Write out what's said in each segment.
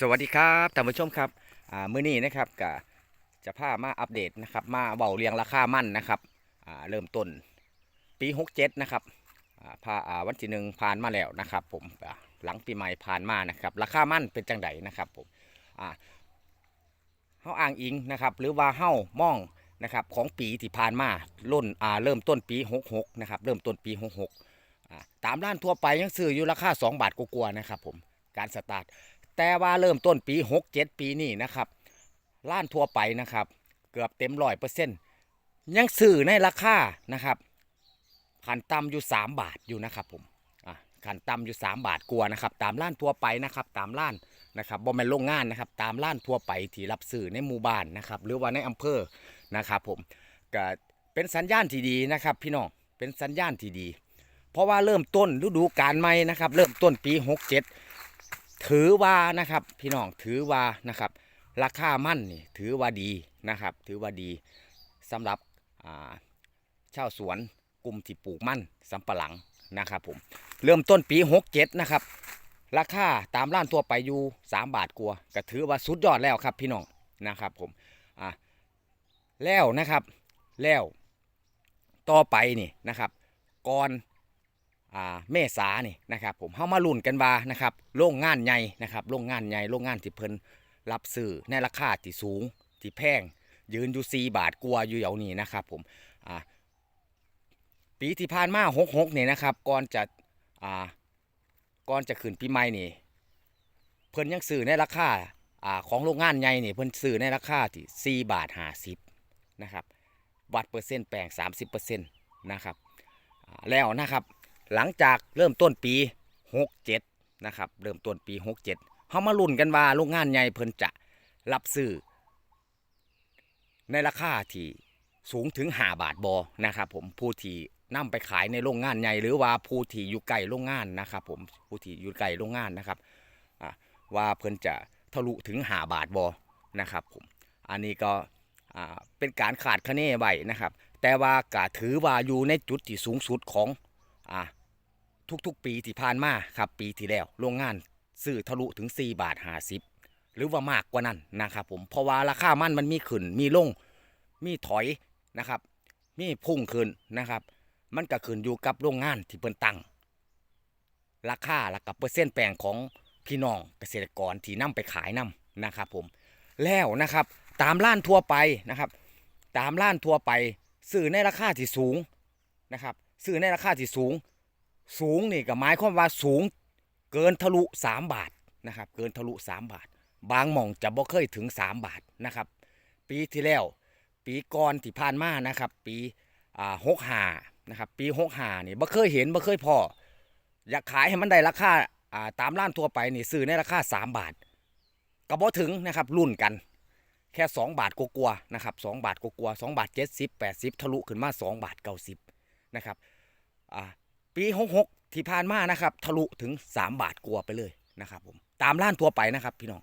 สวัสดีครับท่านผู้ชมครับอ่ามื้อนี้นะครับก็จะพามาอัปเดตนะครับมาเบาเรียงราคามั่นนะครับอ่าเริ่มต้นปี 67 นะครับอ่าพาอ่าวันที่หนึ่งผ่านมาแล้วนะครับผมอ่าหลังปีใหม่ผ่านมานะครับราคามั่นเป็นจังไดนะครับผมอ่าเฮาอ้างอิงนะครับหรือว่าเฮามองนะครับของปีที่ผ่านมารุ่นอ่าเริ่มต้นปี 66 นะครับเริ่มต้นปี 66อ่าตามร้านทั่วไปยังซื้ออยู่ราคา 2 บาทกว่าๆนะครับผมการสตาร์ท แต่ว่าเริ่มต้นปี 67 ปีนี้นะครับล้านทั่วไปนะครับ เกือบเต็มร้อยเปอร์เซ็นต์ยังซื้อในราคานะครับขันต่ำอยู่ 3 บาทอยู่นะครับผมอะขันต่ำอยู่ 3 บาทกลัวนะครับ ตามร้านทั่วไปนะครับ ตามร้านนะครับบ่แม่นโรงงานนะครับ ตามร้านทั่วไปที่รับซื้อในหมู่บ้านนะครับ หรือว่าในอำเภอนะครับ ผมก็เป็นสัญญาณที่ดีนะครับ พี่น้องเป็นสัญญาณที่ดี เพราะว่าเริ่มต้นฤดูกาลใหม่นะครับ เริ่มต้นปี 67 ถือว่านะครับพี่น้องถือว่านะครับ ราคามั่นนี่ถือว่าดีนะครับ ถือว่าดีสำหรับอ่าชาวสวนกลุ่มที่ปลูกมั่นสำปะหลังนะครับผมเริ่มต้นปี 67 นะครับ ราคาตามร้านทั่วไปอยู่ 3 บาทกว่าก็ถือว่าสุดยอดแล้วครับพี่น้องนะครับผมอะแล้วนะครับแล้วต่อไปนี่นะครับก่อน เมษานี่นะครับผมเฮามาลุ้นกันว่านะครับโรงงานใหญ่นะครับโรงงานใหญ่โรงงานที่เพิ่นรับซื้อในราคาที่สูงที่แพง ยืนอยู่4บาทกว่าอยู่เดี๋ยวนี้นะครับผมปีที่ผ่านมา66นี่นะครับก่อนจะก่อนจะขึ้นปีใหม่นี่เพิ่นยังซื้อในราคาอของโรงงานใหญ่นี่เพิ่นซื้อในราคาที่4บาท50นะครับวัดเปอร์เซ็นต์แปลง30%นะครับแล้วนะครับ หลังจากเริ่มต้นปี 67 นะครับ เริ่มต้นปี 67เฮามาลุ้นกันว่าโรงงานใหญ่เพิ่นจะรับซื้อในราคาที่สูงถึง 5 บาทบอนะครับผมผู้ที่นำไปขายในโรงงานใหญ่หรือว่าผู้ที่อยู่ไกลโรงงานนะครับผมผู้ที่อยู่ไกลโรงงานนะครับว่าเพิ่นจะทะลุถึง5บาทบอนะครับผมอันนี้ก็เป็นการขาดคะเนไว้นะครับ แต่ว่าก็ถือว่าอยู่ในจุดที่สูงสุดของอ่า ทุกๆ ปีที่ผ่านมาครับปีที่แล้วโรงงานซื้อทะลุถึง 4 บาท50 หรือว่ามากกว่านั้นนะครับผมเพราะว่าราคามันมันมีขึ้น มีลงมีถอยนะครับ มีพุ่งขึ้นนะครับ มันก็ขึ้นอยู่กับโรงงานที่เพิ่นตั้งราคาและกับเปอร์เซ็นต์แปลงของพี่น้องเกษตรกรที่นำไปขายนํนะครับผมแล้วนะครับตามร้านทั่วไปนะครับ ตามร้านทั่วไปซื้อในราคาที่สูงนะครับซื้อในราคาที่สูง สูงนี่ก็หมายความว่าสูงเกินทะลุ3บาทนะครับ เกินทะลุ3บาท บางหม่องจะบ่เคยถึง3บาทนะครับ ปีที่แล้ว ปีก่อนที่ผ่านมานะครับ ปีอ่าหกหานะครับ ปีหกหานี่บ่เคยเห็นบ่เคยพออยากขายให้มันได้ราคาอ่าตามร้านทั่วไปนี่ซื้อในราคา3บาทก็บ่ถึงนะครับรุ่นกัน แค่2บาทกลัวๆนะครับ2บาทกลัวาๆ2บาท70 80ทะลุขึ้นมา2บาท90นะครับอ่า ปี66ที่ผ่านมานะครับ ทะลุถึง3บาทกลัวไปเลยนะครับ ผมตามร้านทั่วไปนะครับ พี่น้อง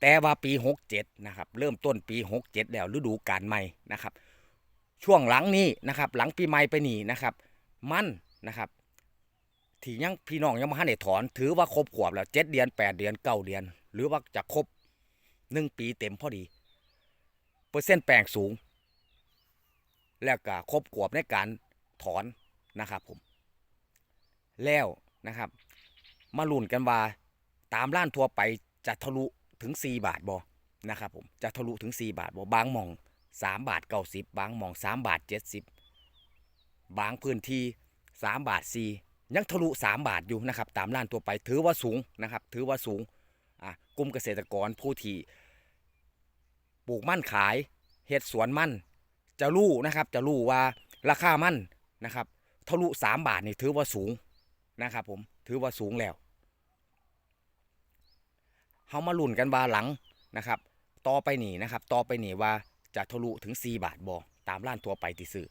แต่ว่าปี67นะครับ เริ่มต้นปี67แล้วฤดูกาลใหม่นะครับ ช่วงหลังนี้นะครับ หลังปีใหม่ไปนี่นะครับ มันนะครับที่ยังพี่น้องยังมาให้ถอน ถือว่าครบขวบแล้ว7เดือน8เดือน9เดือน หรือว่าจะครบ1ปีเต็มพอดีเปอร์เซ็นต์แปลงสูง แล้วก็ครบขวบในการถอนนะครับผม แล้วนะครับ มาลุ้นกันว่าตามร้านทั่วไปจะทะลุถึง 4 บาทบ่นะครับผมจะทะลุถึง 4 บาทบ่บางหม่อง 3 บาท 90 บางหม่อง 3 บาท 70 บางพื้นที่ 3 บาท4ยังทะลุ 3 บาทอยู่นะครับ ตามร้านทั่วไปถือว่าสูงนะครับ ถือว่าสูงอะกลุ่มเกษตรกรผู้ที่ปลูกมั่นขายเฮ็ดสวนมั่นจะรู้นะครับ จะรู้ว่าราคามั่นนะครับ ทะลุสามบาทนี่ถือว่าสูง นะครับผมถือว่าสูงแล้วเฮามาลุ้นกันว่าหลังนะครับ ต่อไปนี่นะครับต่อไปนี่ว่าจะทะลุถึง 4 บาทบ่ตามร้านตัวไปที่ซื้อ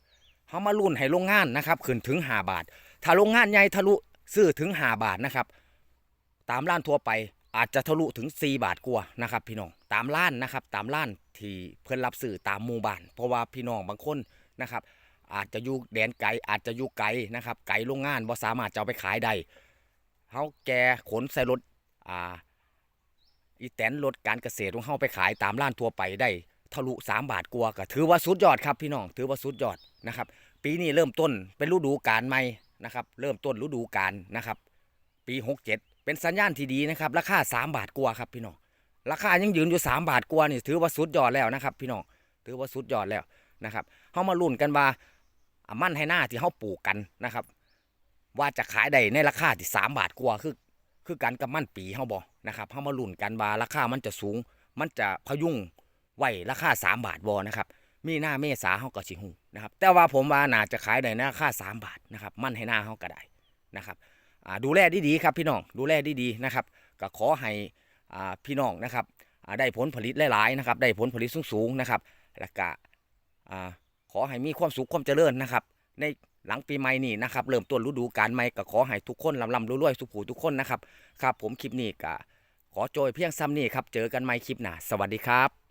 เฮามาลุ้นให้โรงงานนะครับขึ้นถึง 5 บาท ถ้าโรงงานใหญ่ทะลุซื้อถึง 5 บาทนะครับ ตามร้านทั่วไปอาจจะทะลุถึง 4 บาทกว่านะครับ พี่น้องตามร้านนะครับ ตามร้านที่เพื่อนรับซื้อตามหมู่บ้าน เพราะว่าพี่น้องบางคนนะครับ อาจจะอยู่แดนไกลอาจจะอยู่ไกลนะครับ ไกลโรงงานบ่สามารถจะเอาไปขายได้เขาแกขนใส่รถอ่าอีแตนรถการเกษตรของเฮาไปขายตามร้านทั่วไปได้ทะลุ3บาทกว่าก็ถือว่าสุดยอดครับพี่น้องถือว่าสุดยอดนะครับ ปีนี้เริ่มต้นเป็นฤดูกาลใหม่นะครับ เริ่มต้นฤดูกาลนะครับ ปี 67 เป็นสัญญาณที่ดีนะครับ ราคา 3 บาทกว่าครับพี่น้องราคายังยืนอยู่ 3 บาทกว่านี่ถือว่าสุดยอดแล้วนะครับ พี่น้องถือว่าสุดยอดแล้วนะครับเฮามาลุ้นกันว่า มันให้หน้าที่เฮาปลูกกันนะครับ ว่าจะขายได้ในราคาที่3บาทกว่าคือ คือกันกับมันปีเฮาบ่นะครับเฮามาลุ้นกันว่าราคามันจะสูง มันจะพยุงไวราคา3บาทบ่นะครับ มีหน้าเมษาเฮาก็สิฮู้นะครับ แต่ว่าผมว่าน่าจะขายได้ในราคา3บาทนะครับ มันให้หน้าเฮาก็ได้นะครับอ่าดูแลดีๆครับพี่น้องดูแลดีๆนะครับก็ขอให้อ่าพี่น้องนะครับได้ผลผลิตหลายๆนะครับ ได้ผลผลิตสูงๆนะครับ แล้วก็อ่า ขอให้มีความสุขความเจริญนะครับ ในหลังปีใหม่นี้นะครับเริ่มต้นฤดูกาลใหม่ก็ขอให้ทุกคนลำลำรวยๆสุขูทุกคนนะครับครับ ผมคลิปนี้ก็ขอโจยเพียงซ้ำนี่ครับ เจอกันใหม่คลิปหน้าสวัสดีครับ